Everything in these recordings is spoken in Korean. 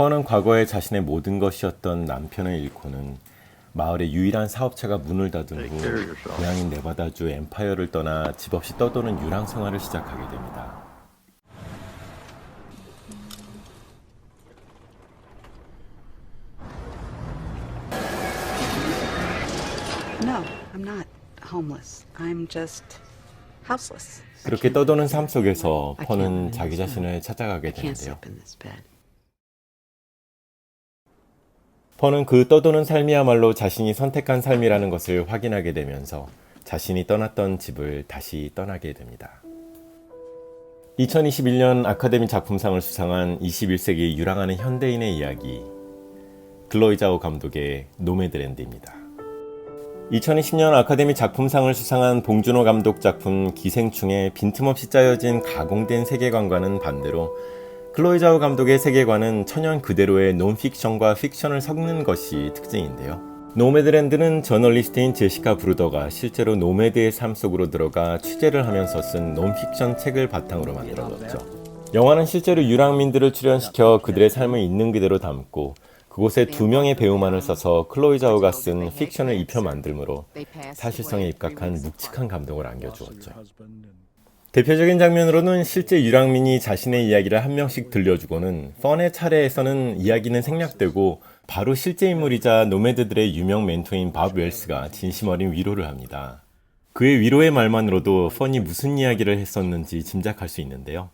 펀은 과거에 자신의 모든 것이었던 남편을 잃고는 마을의 유일한 사업체가 문을 닫은 후 고향인 네바다주 엠파이어를 떠나 집 없이 떠도는 유랑 생활을 시작하게 됩니다. No, I'm not homeless. I'm just houseless. 그렇게 떠도는 삶 속에서 in 자기 자신을. 찾아가게 되는데요. 펀은 그 떠도는 삶이야말로 자신이 선택한 삶이라는 것을 확인하게 되면서 자신이 떠났던 집을 다시 떠나게 됩니다. 2021년 아카데미 작품상을 수상한 21세기 유랑하는 현대인의 이야기 글로이자오 감독의 노매드랜드입니다. 2020년 아카데미 작품상을 수상한 봉준호 감독 작품 기생충의 빈틈없이 짜여진 가공된 세계관과는 반대로 클로이자오 감독의 세계관은 천연 그대로의 논픽션과 픽션을 섞는 것이 특징인데요. 노매드랜드는 저널리스트인 제시카 브루더가 실제로 노매드의 삶 속으로 들어가 취재를 하면서 쓴 논픽션 책을 바탕으로 만들어졌죠. 영화는 실제로 유랑민들을 출연시켜 그들의 삶을 있는 그대로 담고 그곳에 두 명의 배우만을 써서 클로이자오가 쓴 픽션을 입혀 만들므로 사실성에 입각한 묵직한 감동을 안겨주었죠. 대표적인 장면으로는 실제 유랑민이 자신의 이야기를 한 명씩 들려주고는 펀의 차례에서는 이야기는 생략되고 바로 실제 인물이자 노매드들의 유명 멘토인 밥 웰스가 진심 어린 위로를 합니다. 그의 위로의 말만으로도 펀이 무슨 이야기를 했었는지 짐작할 수 있는데요.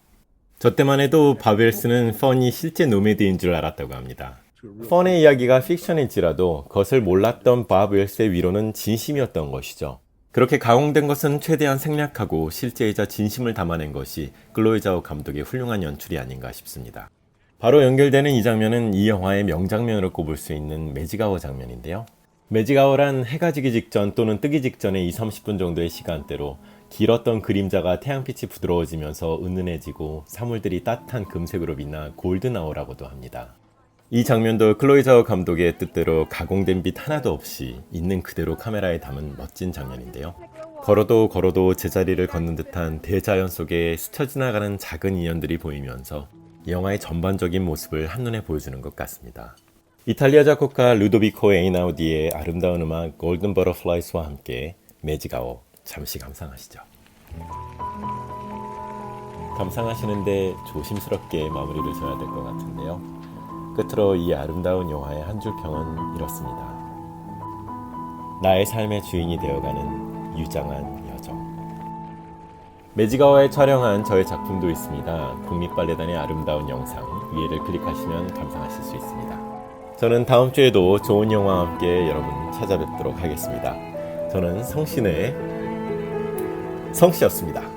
저 때만 해도 밥 웰스는 펀이 실제 노매드인 줄 알았다고 합니다. 펀의 이야기가 픽션일지라도 그것을 몰랐던 밥 웰스의 위로는 진심이었던 것이죠. 그렇게 가공된 것은 최대한 생략하고 실제이자 진심을 담아낸 것이 글로이자오 감독의 훌륭한 연출이 아닌가 싶습니다. 바로 연결되는 이 장면은 이 영화의 명장면으로 꼽을 수 있는 매지가워 장면인데요. 매지가워란 해가 지기 직전 또는 뜨기 직전의 2, 30분 정도의 시간대로 길었던 그림자가 태양빛이 부드러워지면서 은은해지고 사물들이 따뜻한 금색으로 빛나 골든아워라고도 합니다. 이 장면도 클로이 자오 감독의 뜻대로 가공된 빛 하나도 없이 있는 그대로 카메라에 담은 멋진 장면인데요. 걸어도 걸어도 제자리를 걷는 듯한 대자연 속에 스쳐 지나가는 작은 인연들이 보이면서 영화의 전반적인 모습을 한눈에 보여주는 것 같습니다. 이탈리아 작곡가 루도비코 에이나우디의 아름다운 음악 골든 버터플라이스와 함께 매지가워 잠시 감상하시죠. 감상하시는데 조심스럽게 마무리를 져야 될 것 같은데요. 끝으로 이 아름다운 영화의 한 줄 평은 이렇습니다. 나의 삶의 주인이 되어가는 유장한 여정. 매지가와에 촬영한 저의 작품도 있습니다. 국립발레단의 아름다운 영상 위에를 클릭하시면 감상하실 수 있습니다. 저는 다음 주에도 좋은 영화와 함께 여러분 찾아뵙도록 하겠습니다. 저는 성신의 성씨였습니다.